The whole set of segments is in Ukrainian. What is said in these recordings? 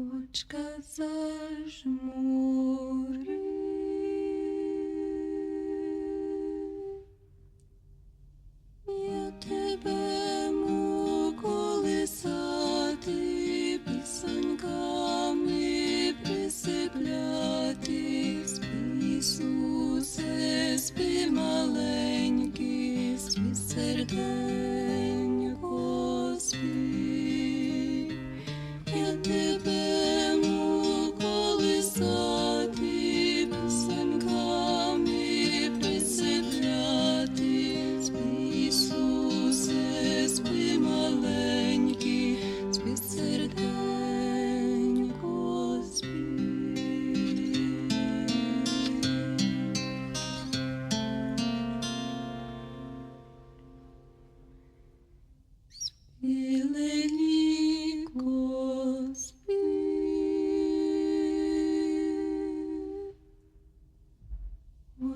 очка зажмури. Я тебе му колисати, пісеньками присипляти, спи, Ісусе, спи маленький, спи серденько,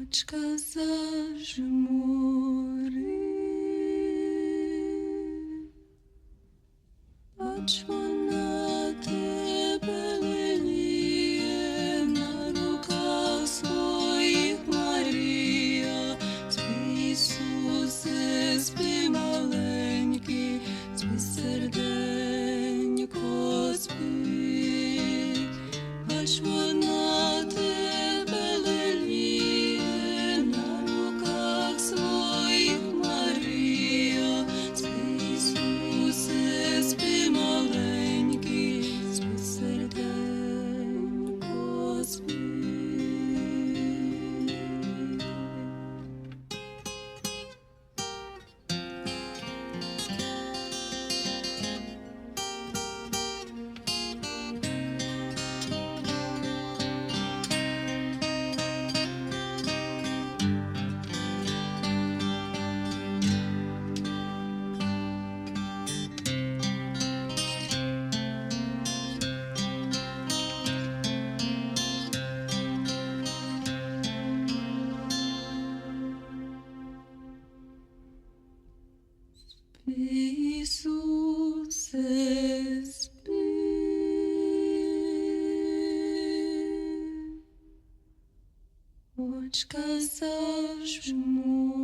Очка зажмури. Бач, вона тебе леліє на руках своїх Марія. Спи, Ісусе, спи маленький, спи серденько, Очка завжму.